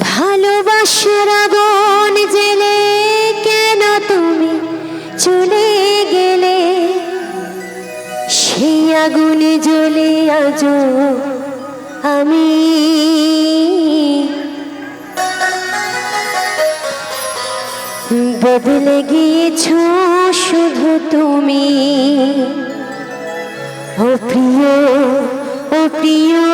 ভালোবাসার আগুন জেলে কেন তুমি চলে গেলে? সেই আগুনে জ্বলে আজ আমি। বদলে গিয়েছ শুধু তুমি। ও প্রিয় ও প্রিয়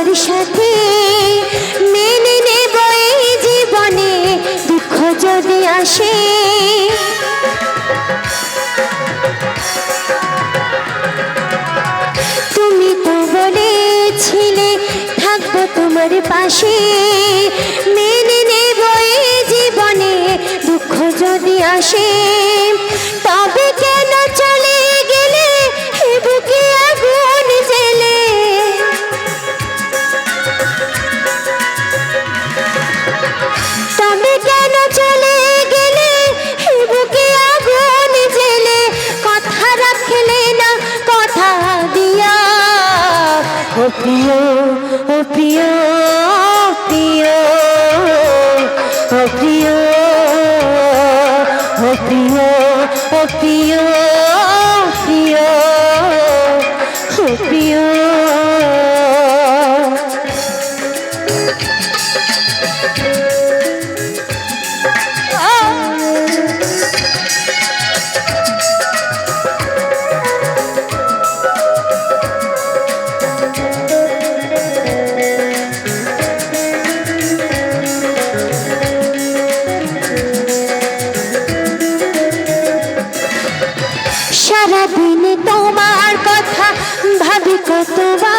থাকব সাথে মেনে নেব এই জীবনে দুঃখ যদি আসে। তুমি তো বলেছিলে থাকব তোমার পাশে। মেনে নেব এই জীবনে দুঃখ যদি আসে। প্রিয় প্রিয় প্রিয় প্রিয় প্রিয়। কতবার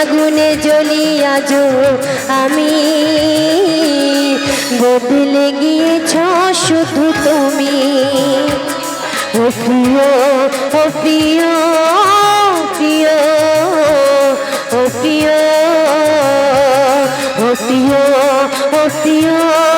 আগুন জ্বলি আজ আমি বদলে গিয়েছ শুধু তুমি। ও প্রিয় ও প্রিয় প্রিয়, ও প্রিয় ও প্রিয় ও প্রিয়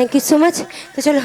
থ্যাংক ইউ সো মাচ তো চলো